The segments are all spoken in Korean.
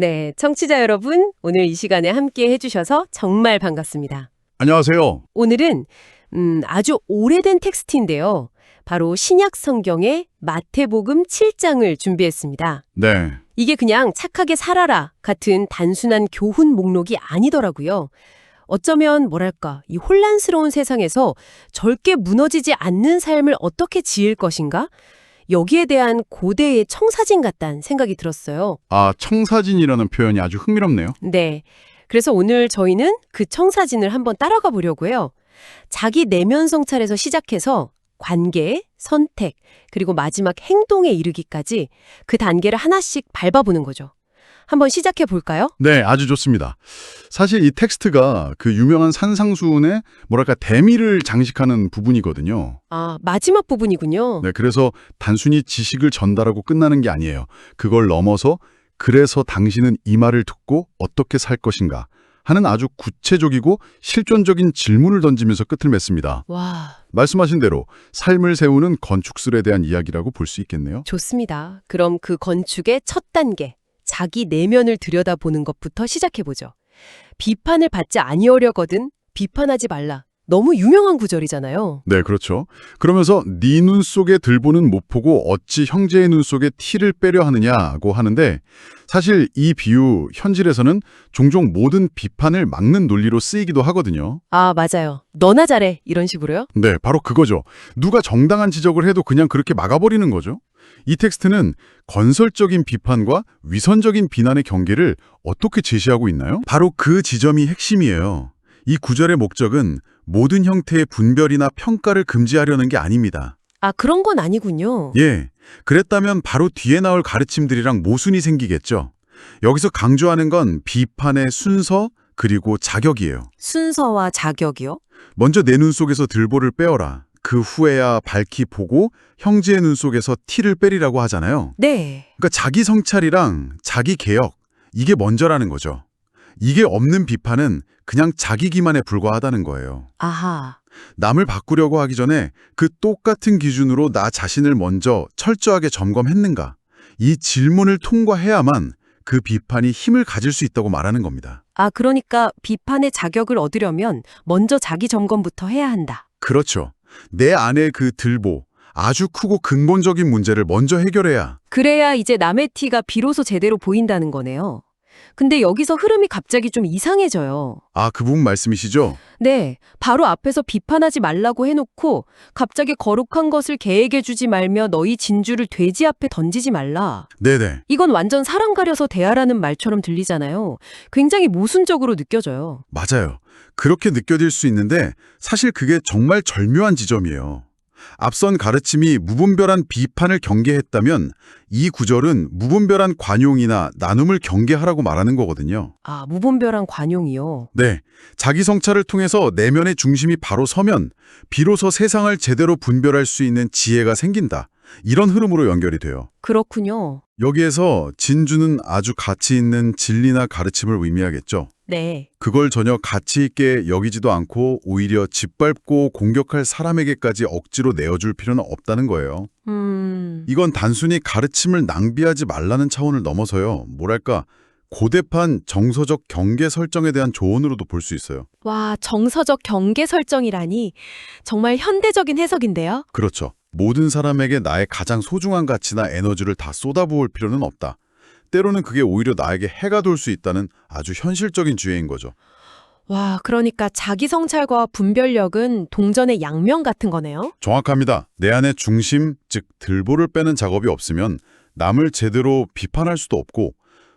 네, 청취자 여러분, 오늘 이 시간에 함께 해주셔서 정말 반갑습니다. 안녕하세요. 오늘은 음, 아주 오래된 텍스트인데요. 바로 신약 성경의 마태복음 7장을 준비했습니다. 네. 이게 그냥 착하게 살아라 같은 단순한 교훈 목록이 아니더라고요. 어쩌면 뭐랄까, 이 혼란스러운 세상에서 절대 무너지지 않는 삶을 어떻게 지을 것인가? 여기에 대한 고대의 청사진 같다는 생각이 들었어요. 아, 청사진이라는 표현이 아주 흥미롭네요. 네. 그래서 오늘 저희는 그 청사진을 한번 따라가 보려고요. 자기 내면 성찰에서 시작해서 관계, 선택, 그리고 마지막 행동에 이르기까지 그 단계를 하나씩 밟아보는 거죠. 한번 시작해 볼까요? 네, 아주 좋습니다. 사실 이 텍스트가 그 유명한 산상수훈의 뭐랄까 대미를 장식하는 부분이거든요. 아, 마지막 부분이군요. 네, 그래서 단순히 지식을 전달하고 끝나는 게 아니에요. 그걸 넘어서 그래서 당신은 이 말을 듣고 어떻게 살 것인가 하는 아주 구체적이고 실존적인 질문을 던지면서 끝을 맺습니다. 와, 말씀하신 대로 삶을 세우는 건축술에 대한 이야기라고 볼 수 있겠네요. 좋습니다. 그럼 그 건축의 첫 단계, 자기 내면을 들여다보는 것부터 시작해 보죠. 비판을 받지 아니하려거든 비판하지 말라. 너무 유명한 구절이잖아요. 네, 그렇죠. 그러면서 네 눈 속에 들보는 못 보고 어찌 형제의 눈 속에 티를 빼려 하느냐고 하는데 사실 이 비유 현실에서는 종종 모든 비판을 막는 논리로 쓰이기도 하거든요. 아, 맞아요. 너나 잘해. 이런 식으로요? 네, 바로 그거죠. 누가 정당한 지적을 해도 그냥 그렇게 막아버리는 거죠. 이 텍스트는 건설적인 비판과 위선적인 비난의 경계를 어떻게 제시하고 있나요? 바로 그 지점이 핵심이에요. 이 구절의 목적은 모든 형태의 분별이나 평가를 금지하려는 게 아닙니다. 아, 그런 건 아니군요. 예, 그랬다면 바로 뒤에 나올 가르침들이랑 모순이 생기겠죠. 여기서 강조하는 건 비판의 순서 그리고 자격이에요. 순서와 자격이요? 먼저 내 눈 속에서 들보를 빼어라. 그 후에야 밝히 보고 형제의 눈 속에서 티를 빼리라고 하잖아요. 네. 그러니까 자기 성찰이랑 자기 개혁 이게 먼저라는 거죠. 이게 없는 비판은 그냥 자기 기만에 불과하다는 거예요. 아하. 남을 바꾸려고 하기 전에 그 똑같은 기준으로 나 자신을 먼저 철저하게 점검했는가? 이 질문을 통과해야만 그 비판이 힘을 가질 수 있다고 말하는 겁니다. 아, 그러니까 비판의 자격을 얻으려면 먼저 자기 점검부터 해야 한다. 그렇죠. 내 안에 그 들보, 아주 크고 근본적인 문제를 먼저 해결해야 그래야 이제 남의 티가 비로소 제대로 보인다는 거네요. 근데 여기서 흐름이 갑자기 좀 이상해져요. 아, 그 부분 말씀이시죠? 네, 바로 앞에서 비판하지 말라고 해놓고 갑자기 거룩한 것을 계획해 주지 말며 너희 진주를 돼지 앞에 던지지 말라. 네네. 이건 완전 사람 가려서 대하라는 말처럼 들리잖아요. 굉장히 모순적으로 느껴져요. 맞아요. 그렇게 느껴질 수 있는데 사실 그게 정말 절묘한 지점이에요. 앞선 가르침이 무분별한 비판을 경계했다면 이 구절은 무분별한 관용이나 나눔을 경계하라고 말하는 거거든요. 아, 무분별한 관용이요. 네, 자기 성찰을 통해서 내면의 중심이 바로 서면 비로소 세상을 제대로 분별할 수 있는 지혜가 생긴다. 이런 흐름으로 연결이 돼요. 그렇군요. 여기에서 진주는 아주 가치 있는 진리나 가르침을 의미하겠죠. 네. 그걸 전혀 가치 있게 여기지도 않고 오히려 짓밟고 공격할 사람에게까지 억지로 내어줄 필요는 없다는 거예요. 음. 이건 단순히 가르침을 낭비하지 말라는 차원을 넘어서요. 뭐랄까 고대판 정서적 경계 설정에 대한 조언으로도 볼 수 있어요. 와, 정서적 경계 설정이라니 정말 현대적인 해석인데요. 그렇죠. 모든 사람에게 나의 가장 소중한 가치나 에너지를 다 쏟아부을 필요는 없다. 때로는 그게 오히려 나에게 해가 돌 수 있다는 아주 현실적인 주의인 거죠. 와, 그러니까 자기 성찰과 분별력은 동전의 양면 같은 거네요. 정확합니다. 내 안의 중심, 즉 들보를 빼는 작업이 없으면 남을 제대로 비판할 수도 없고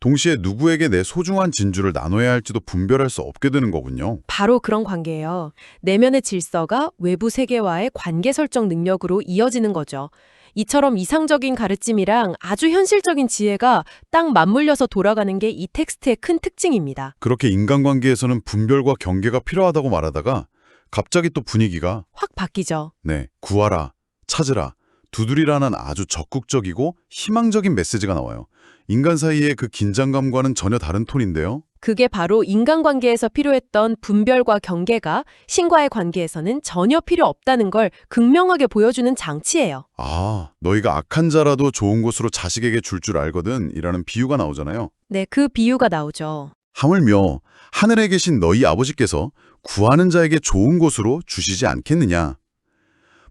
동시에 누구에게 내 소중한 진주를 나눠야 할지도 분별할 수 없게 되는 거군요. 바로 그런 관계예요. 내면의 질서가 외부 세계와의 관계 설정 능력으로 이어지는 거죠. 이처럼 이상적인 가르침이랑 아주 현실적인 지혜가 딱 맞물려서 돌아가는 게 이 텍스트의 큰 특징입니다. 그렇게 인간관계에서는 분별과 경계가 필요하다고 말하다가 갑자기 또 분위기가 확 바뀌죠. 네, 구하라, 찾으라, 두드리라는 아주 적극적이고 희망적인 메시지가 나와요. 인간 사이의 그 긴장감과는 전혀 다른 톤인데요. 그게 바로 인간관계에서 필요했던 분별과 경계가 신과의 관계에서는 전혀 필요 없다는 걸 극명하게 보여주는 장치예요. 아, 너희가 악한 자라도 좋은 곳으로 자식에게 줄 줄 알거든 이라는 비유가 나오잖아요. 네, 그 비유가 나오죠. 하물며 하늘에 계신 너희 아버지께서 구하는 자에게 좋은 곳으로 주시지 않겠느냐.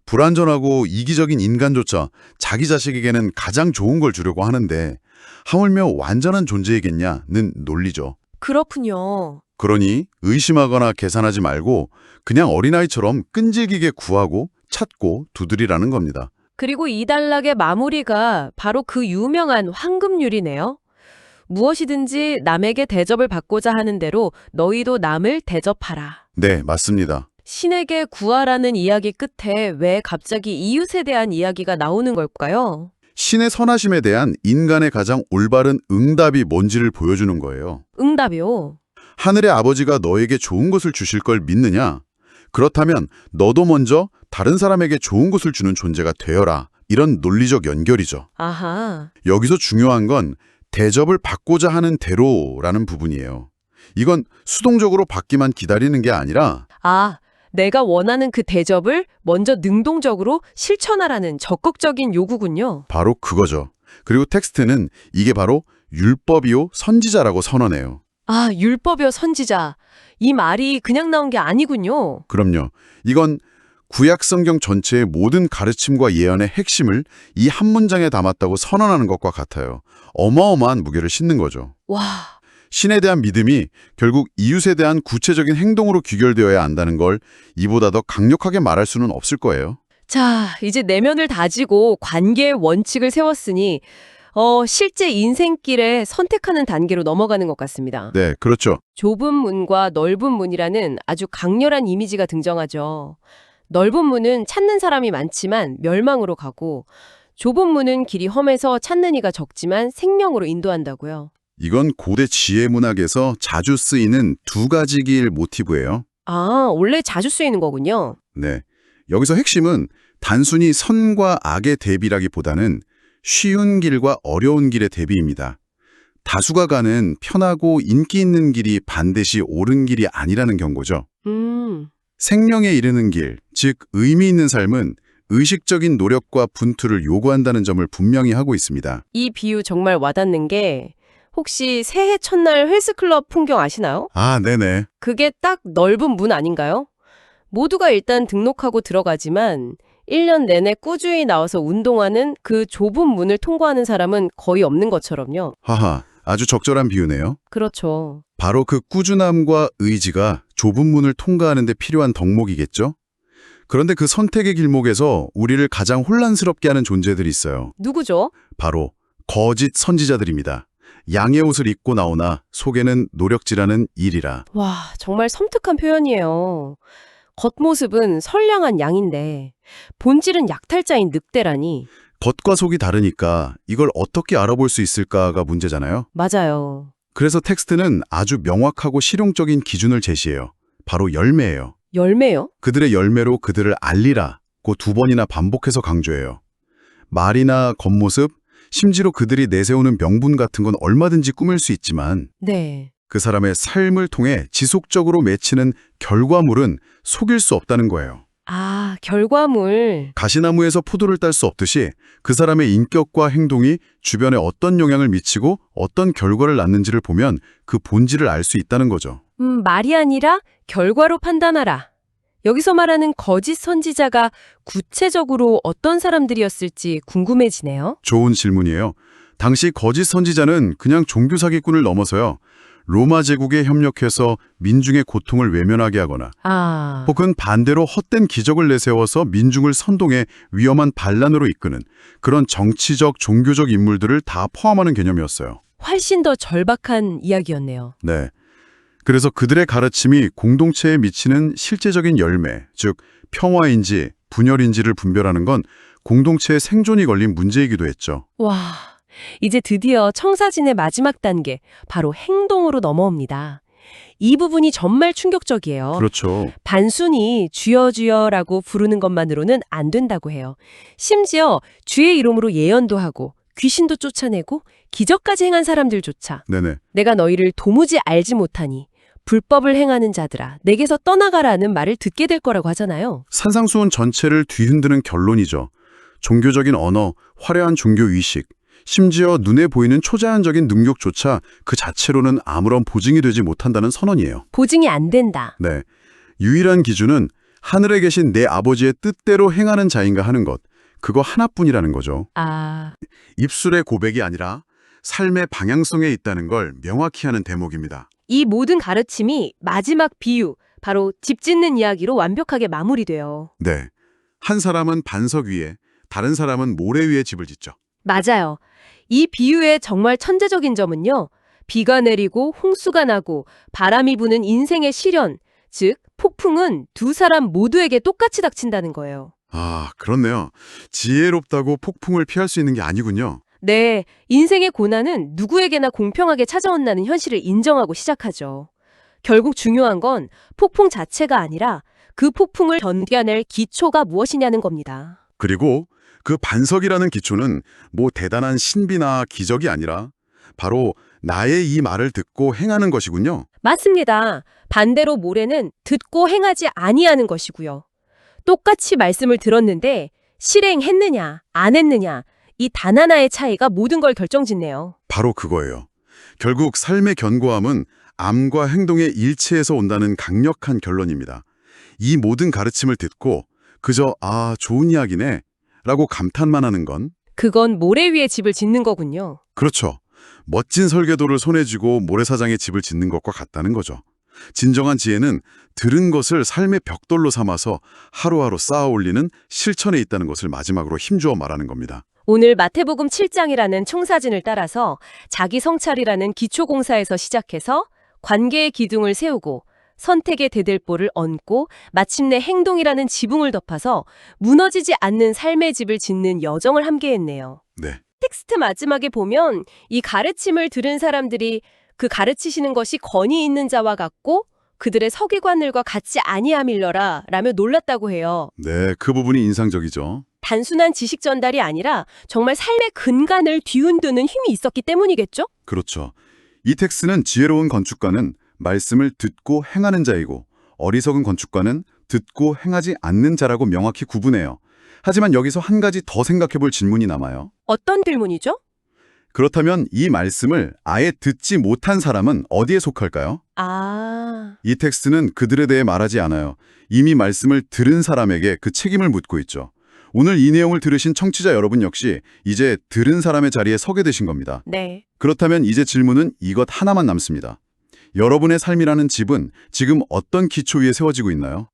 불완전하고 이기적인 인간조차 자기 자식에게는 가장 좋은 걸 주려고 하는데 하물며 완전한 존재이겠냐는 논리죠. 그렇군요. 그러니 의심하거나 계산하지 말고 그냥 어린아이처럼 끈질기게 구하고 찾고 두드리라는 겁니다. 그리고 이 단락의 마무리가 바로 그 유명한 황금률이네요. 무엇이든지 남에게 대접을 받고자 하는 대로 너희도 남을 대접하라. 네, 맞습니다. 신에게 구하라는 이야기 끝에 왜 갑자기 이웃에 대한 이야기가 나오는 걸까요? 신의 선하심에 대한 인간의 가장 올바른 응답이 뭔지를 보여주는 거예요. 응답이요. 하늘의 아버지가 너에게 좋은 것을 주실 걸 믿느냐? 그렇다면 너도 먼저 다른 사람에게 좋은 것을 주는 존재가 되어라. 이런 논리적 연결이죠. 아하. 여기서 중요한 건 대접을 받고자 하는 대로라는 부분이에요. 이건 수동적으로 받기만 기다리는 게 아니라 아, 내가 원하는 그 대접을 먼저 능동적으로 실천하라는 적극적인 요구군요. 바로 그거죠. 그리고 텍스트는 이게 바로 율법이요 선지자라고 선언해요. 아, 율법이요 선지자. 이 말이 그냥 나온 게 아니군요. 그럼요. 이건 구약 성경 전체의 모든 가르침과 예언의 핵심을 이 한 문장에 담았다고 선언하는 것과 같아요. 어마어마한 무게를 싣는 거죠. 와, 신에 대한 믿음이 결국 이웃에 대한 구체적인 행동으로 귀결되어야 한다는 걸 이보다 더 강력하게 말할 수는 없을 거예요. 자, 이제 내면을 다지고 관계의 원칙을 세웠으니 어, 실제 인생길에 선택하는 단계로 넘어가는 것 같습니다. 네, 그렇죠. 좁은 문과 넓은 문이라는 아주 강렬한 이미지가 등장하죠. 넓은 문은 찾는 사람이 많지만 멸망으로 가고 좁은 문은 길이 험해서 찾는 이가 적지만 생명으로 인도한다고요. 이건 고대 지혜 문학에서 자주 쓰이는 두 가지 길 모티브예요. 아, 원래 자주 쓰이는 거군요. 네. 여기서 핵심은 단순히 선과 악의 대비라기보다는 쉬운 길과 어려운 길의 대비입니다. 다수가 가는 편하고 인기 있는 길이 반드시 옳은 길이 아니라는 경고죠. 음, 생명에 이르는 길, 즉 의미 있는 삶은 의식적인 노력과 분투를 요구한다는 점을 분명히 하고 있습니다. 이 비유 정말 와닿는 게 혹시 새해 첫날 헬스클럽 풍경 아시나요? 아, 네네. 그게 딱 넓은 문 아닌가요? 모두가 일단 등록하고 들어가지만 1년 내내 꾸준히 나와서 운동하는 그 좁은 문을 통과하는 사람은 거의 없는 것처럼요. 하하, 아주 적절한 비유네요. 그렇죠. 바로 그 꾸준함과 의지가 좁은 문을 통과하는 데 필요한 덕목이겠죠? 그런데 그 선택의 길목에서 우리를 가장 혼란스럽게 하는 존재들이 있어요. 누구죠? 바로 거짓 선지자들입니다. 양의 옷을 입고 나오나 속에는 노력질하는 일이라. 와, 정말 섬뜩한 표현이에요. 겉모습은 선량한 양인데 본질은 약탈자인 늑대라니. 겉과 속이 다르니까 이걸 어떻게 알아볼 수 있을까가 문제잖아요. 맞아요. 그래서 텍스트는 아주 명확하고 실용적인 기준을 제시해요. 바로 열매예요. 열매요? 그들의 열매로 그들을 알리라. 고 두 번이나 반복해서 강조해요. 말이나 겉모습, 심지어 그들이 내세우는 명분 같은 건 얼마든지 꾸밀 수 있지만 네. 그 사람의 삶을 통해 지속적으로 맺히는 결과물은 속일 수 없다는 거예요. 아, 결과물. 가시나무에서 포도를 딸 수 없듯이 그 사람의 인격과 행동이 주변에 어떤 영향을 미치고 어떤 결과를 낳는지를 보면 그 본질을 알 수 있다는 거죠. 음, 말이 아니라 결과로 판단하라. 여기서 말하는 거짓 선지자가 구체적으로 어떤 사람들이었을지 궁금해지네요. 좋은 질문이에요. 당시 거짓 선지자는 그냥 종교 사기꾼을 넘어서요. 로마 제국에 협력해서 민중의 고통을 외면하게 하거나 아, 혹은 반대로 헛된 기적을 내세워서 민중을 선동해 위험한 반란으로 이끄는 그런 정치적, 종교적 인물들을 다 포함하는 개념이었어요. 훨씬 더 절박한 이야기였네요. 네. 그래서 그들의 가르침이 공동체에 미치는 실제적인 열매, 즉 평화인지 분열인지를 분별하는 건 공동체의 생존이 걸린 문제이기도 했죠. 와, 이제 드디어 청사진의 마지막 단계, 바로 행동으로 넘어옵니다. 이 부분이 정말 충격적이에요. 그렇죠. 단순히 주여 주여라고 부르는 것만으로는 안 된다고 해요. 심지어 주의 이름으로 예언도 하고 귀신도 쫓아내고 기적까지 행한 사람들조차 네네. 내가 너희를 도무지 알지 못하니 불법을 행하는 자들아 내게서 떠나가라는 말을 듣게 될 거라고 하잖아요. 산상수훈 전체를 뒤흔드는 결론이죠. 종교적인 언어, 화려한 종교 의식, 심지어 눈에 보이는 초자연적인 능력조차 그 자체로는 아무런 보증이 되지 못한다는 선언이에요. 보증이 안 된다. 네. 유일한 기준은 하늘에 계신 내 아버지의 뜻대로 행하는 자인가 하는 것. 그거 하나뿐이라는 거죠. 아, 입술의 고백이 아니라 삶의 방향성에 있다는 걸 명확히 하는 대목입니다. 이 모든 가르침이 마지막 비유, 바로 집 짓는 이야기로 완벽하게 마무리돼요. 네. 한 사람은 반석 위에, 다른 사람은 모래 위에 집을 짓죠. 맞아요. 이 비유의 정말 천재적인 점은요. 비가 내리고 홍수가 나고 바람이 부는 인생의 시련, 즉 폭풍은 두 사람 모두에게 똑같이 닥친다는 거예요. 아, 그렇네요. 지혜롭다고 폭풍을 피할 수 있는 게 아니군요. 네, 인생의 고난은 누구에게나 공평하게 찾아온다는 현실을 인정하고 시작하죠. 결국 중요한 건 폭풍 자체가 아니라 그 폭풍을 견뎌낼 기초가 무엇이냐는 겁니다. 그리고 그 반석이라는 기초는 뭐 대단한 신비나 기적이 아니라 바로 나의 이 말을 듣고 행하는 것이군요. 맞습니다. 반대로 모래는 듣고 행하지 아니하는 것이고요. 똑같이 말씀을 들었는데 실행했느냐, 안 했느냐, 이 단 하나의 차이가 모든 걸 결정짓네요. 바로 그거예요. 결국 삶의 견고함은 암과 행동의 일체에서 온다는 강력한 결론입니다. 이 모든 가르침을 듣고 그저 아, 좋은 이야기네 라고 감탄만 하는 건 그건 모래 위에 집을 짓는 거군요. 그렇죠. 멋진 설계도를 손에 쥐고 모래사장에 집을 짓는 것과 같다는 거죠. 진정한 지혜는 들은 것을 삶의 벽돌로 삼아서 하루하루 쌓아 올리는 실천에 있다는 것을 마지막으로 힘주어 말하는 겁니다. 오늘 마태복음 7장이라는 총사진을 따라서 자기 성찰이라는 기초공사에서 시작해서 관계의 기둥을 세우고 선택의 대들보를 얹고 마침내 행동이라는 지붕을 덮어서 무너지지 않는 삶의 집을 짓는 여정을 함께했네요. 네. 텍스트 마지막에 보면 이 가르침을 들은 사람들이 그 가르치시는 것이 권위 있는 자와 같고 그들의 서기관들과 같이 아니함일러라 라며 놀랐다고 해요. 네, 그 부분이 인상적이죠. 단순한 지식 전달이 아니라 정말 삶의 근간을 뒤흔드는 힘이 있었기 때문이겠죠? 그렇죠. 이 텍스는 지혜로운 건축가는 말씀을 듣고 행하는 자이고 어리석은 건축가는 듣고 행하지 않는 자라고 명확히 구분해요. 하지만 여기서 한 가지 더 생각해 볼 질문이 남아요. 어떤 질문이죠? 그렇다면 이 말씀을 아예 듣지 못한 사람은 어디에 속할까요? 아, 이 텍스트는 그들에 대해 말하지 않아요. 이미 말씀을 들은 사람에게 그 책임을 묻고 있죠. 오늘 이 내용을 들으신 청취자 여러분 역시 이제 들은 사람의 자리에 서게 되신 겁니다. 네. 그렇다면 이제 질문은 이것 하나만 남습니다. 여러분의 삶이라는 집은 지금 어떤 기초 위에 세워지고 있나요?